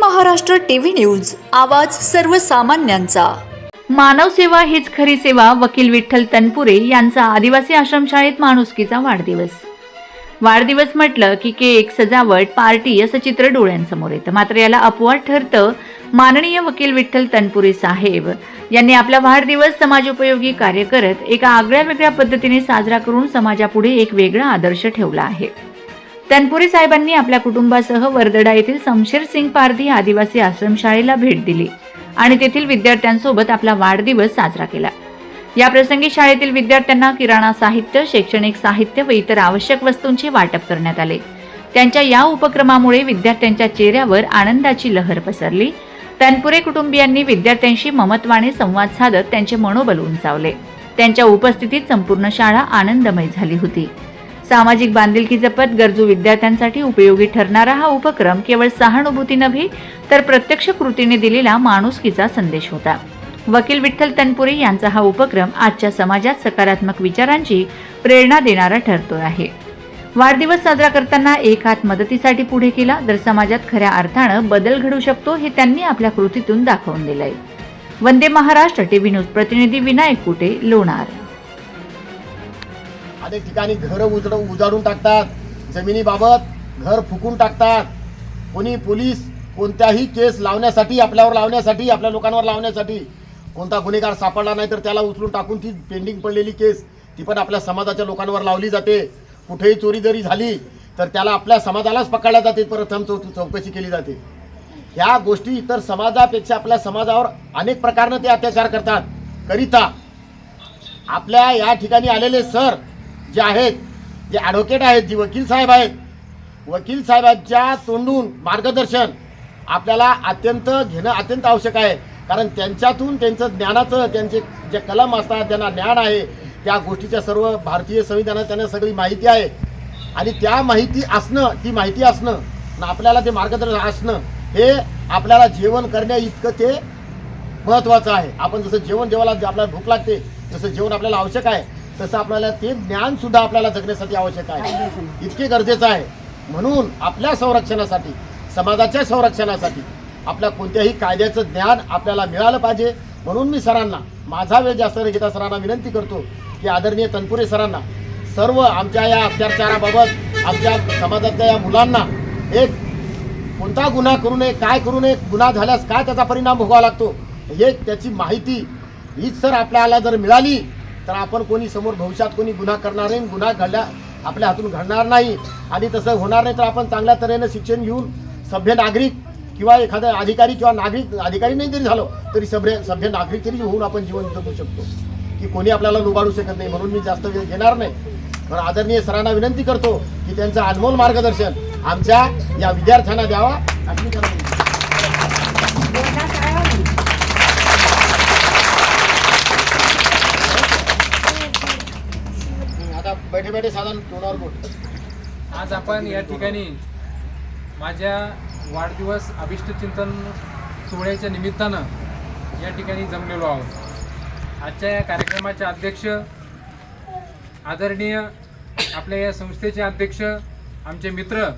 Maharashtra TV news. आवाज सर्वसामान्यांचा. मानव सेवा हीच खरी सेवा वकील विठ्ठल तनपुरे यांचा आदिवासी आश्रमशाळेत माणुसकीचा वाढदिवस. वाढदिवस म्हटलं की केक सजावट पार्टी असं चित्र डोळ्यांसमोर येतं. मात्र याला अपवाद ठरतं माननीय वकील विठ्ठल तनपुरे साहेब. यांनी आपला वाढदिवस समाजोपयोगी कार्य करत एका आगळ्या वेगळ्या पद्धतीने साजरा करून समाजापुढे एक वेगळा आदर्श ठेवला आहे. तनपुरे साहेबांनी आपल्या कुटुंबासह वर्दडा येथील समशेर सिंग पारधी आदिवासी आश्रमशाळेला भेट दिली आणि तेथील विद्यार्थ्यांसोबत आपला वाढदिवस साजरा केला. या प्रसंगी शाळेतील विद्यार्थ्यांना किराणा साहित्य शैक्षणिक साहित्य व इतर आवश्यक वस्तूंचे वाटप करण्यात आले. त्यांच्या या उपक्रमामुळे विद्यार्थ्यांच्या चेहऱ्यावर आनंदाची लहर पसरली. तनपुरे कुटुंबियांनी विद्यार्थ्यांशी ममत्वाने संवाद साधत त्यांचे मनोबल उंचावले. त्यांच्या उपस्थितीत संपूर्ण शाळा आनंदमय झाली होती. सामाजिक बांधिलकी जपत गरजू विद्यार्थ्यांसाठी उपयोगी ठरणारा हा उपक्रम केवळ सहानुभूती नव्हे तर प्रत्यक्ष कृतीने दिलेला माणुसकीचा संदेश होता. वकील विठ्ठल तनपुरे यांचा हा उपक्रम आजच्या समाजात सकारात्मक विचारांची प्रेरणा देणारा ठरतो आहे. वाढदिवस साजरा करताना एक हात मदतीसाठी पुढे केला तर समाजात खऱ्या अर्थानं बदल घडू शकतो हे त्यांनी आपल्या कृतीतून दाखवून दिलंय. वंदे महाराष्ट्र टीव्ही न्यूज प्रतिनिधी विनायक कुटे लोणार. अनेक ठिकाणी घरं उजड उजाडून टाकतात. जमिनीबाबत घर फुकून टाकतात. कोणी पोलीस कोणत्याही केस लावण्यासाठी आपल्यावर लावण्यासाठी आपल्या लोकांवर लावण्यासाठी कोणता गुन्हेगार सापडला नाही तर त्याला उचलून टाकून ती पेंडिंग पडलेली केस ती पण आपल्या समाजाच्या लोकांवर लावली जाते. कुठेही चोरी जरी झाली तर त्याला आपल्या समाजालाच पकडल्या जाते. प्रथम चौ चौकशी केली जाते. ह्या गोष्टी इतर समाजापेक्षा आपल्या समाजावर अनेक प्रकारनं ते अत्याचार करतात. करिता आपल्या या ठिकाणी आलेले सर जे आहेत जे ॲडव्होकेट आहेत जे वकील साहेब आहेत वकील साहेबांच्या तोंडून मार्गदर्शन आपल्याला अत्यंत घेणं अत्यंत आवश्यक आहे. कारण त्यांच्यातून त्यांचं ज्ञानाचं त्यांचे जे कलम असतात त्यांना ज्ञान आहे. त्या गोष्टीच्या सर्व भारतीय संविधानात त्यांना सगळी माहिती आहे. आणि त्या माहिती असणं ती माहिती असणं आणि आपल्याला ते मार्गदर्शन असणं हे आपल्याला जेवण करण्या इतकं ते महत्त्वाचं आहे. आपण जसं जेवण जेवायला आपल्याला भूक लागते जसं जेवण आपल्याला आवश्यक आहे. तसं आपल्याला ते ज्ञान सुद्धा आपल्याला जगण्यासाठी आवश्यक आहे. इतके गरजेचं आहे. म्हणून आपल्या संरक्षणासाठी समाजाच्या संरक्षणासाठी आपल्या कोणत्याही कायद्याचं ज्ञान आपल्याला मिळालं पाहिजे. म्हणून मी सरांना माझा वेळ जास्त न घेता सरांना विनंती करतो की आदरणीय तनपुरे सरांना सर्व आमच्या या अत्याचाराबाबत आमच्या समाजातल्या या मुलांना एक कोणता गुन्हा करू नये काय करू नये गुन्हा झाल्यास काय त्याचा परिणाम भोगावा लागतो हे त्याची माहिती हीच सर आपल्याला जर मिळाली तर आपण कोणी समोर भविष्यात कोणी गुन्हा करणार नाही गुन्हा घडल्या आपल्या हातून घडणार नाही. आणि तसं होणार नाही तर आपण चांगल्या तऱ्हेनं शिक्षण घेऊन सभ्य नागरिक किंवा एखादा अधिकारी किंवा नागरिक अधिकारी नाही जरी झालो तरी सभ्य सभ्य नागरिक तरी होऊन आपण जीवन जगू शकतो. की कोणी आपल्याला लुबाडू शकत नाही म्हणून मी जास्त वेळ घेणार नाही. पण आदरणीय सरांना विनंती करतो की त्यांचं अनमोल मार्गदर्शन आमच्या या विद्यार्थ्यांना द्यावा अशी मी त्यांना विनंती करतो. बैठे साधारण तोंडावर बोट. आज आपण या ठिकाणी माझ्या वाढदिवस अभिष्ट चिंतन सोहळ्याच्या निमित्तानं या ठिकाणी जमलेलो आहोत. आजच्या या कार्यक्रमाचे अध्यक्ष आदरणीय आपल्या या संस्थेचे अध्यक्ष आमचे मित्र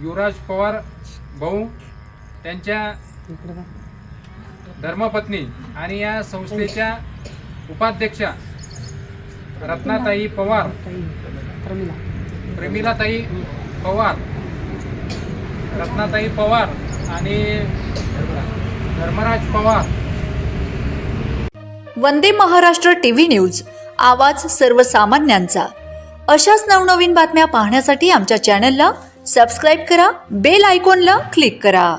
युवराज पवार भाऊ त्यांच्या धर्मपत्नी आणि या संस्थेच्या उपाध्यक्षा रत्नाताई पवार. प्रेमिलाताई पवार. रत्नाताई पवार आणि धर्मराज पवार. वंदे महाराष्ट्र टीव्ही न्यूज आवाज सर्वसामान्यांचा. अशाच नवनवीन बातम्या पाहण्यासाठी आमच्या चॅनलला सबस्क्राईब करा बेल आयकॉनला क्लिक करा.